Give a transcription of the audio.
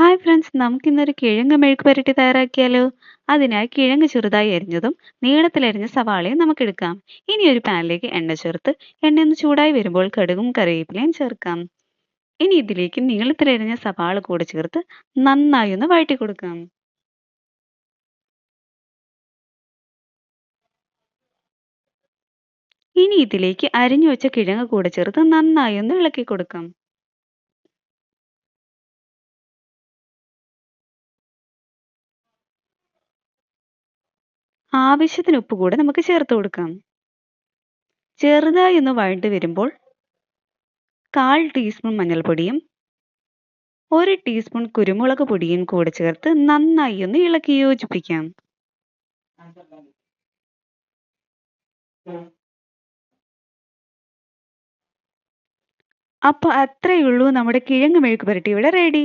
Hi friends നമുക്കിന്നൊരു കിഴങ്ങ് മെഴുക്ക് പുരട്ടി തയ്യാറാക്കിയാലോ? അതിനായി കിഴങ്ങ് ചെറുതായി അരിഞ്ഞതും നീളത്തിലരിഞ്ഞ സവാളയും നമുക്കെടുക്കാം. ഇനി ഒരു പാനിലേക്ക് എണ്ണ ചേർത്ത് എണ്ണ ഒന്ന് ചൂടായി വരുമ്പോൾ കടുകും കറിവേപ്പിലയും ചേർക്കാം. ഇനി ഇതിലേക്ക് നീളത്തിലരിഞ്ഞ സവാള കൂടെ ചേർത്ത് നന്നായി ഒന്ന് വഴറ്റി കൊടുക്കാം. ഇനി ഇതിലേക്ക് അരിഞ്ഞു വെച്ച കിഴങ്ങ് കൂടെ ചേർത്ത് നന്നായി ഒന്ന് ഇളക്കി കൊടുക്കാം. ആവശ്യത്തിന് ഉപ്പ് കൂടെ നമുക്ക് ചേർത്ത് കൊടുക്കാം. ചെറുതായി ഒന്ന് വഴണ്ട് വരുമ്പോൾ കാൽ ടീസ്പൂൺ മഞ്ഞൾപ്പൊടിയും ഒരു ടീസ്പൂൺ കുരുമുളക് പൊടിയും കൂടെ ചേർത്ത് നന്നായി ഒന്ന് ഇളക്കി യോജിപ്പിക്കാം. അപ്പോൾ അത്രയേ ഉള്ളൂ നമ്മുടെ കിഴങ്ങ് മെഴുക്ക് പുരട്ടി ഇവിടെ റെഡി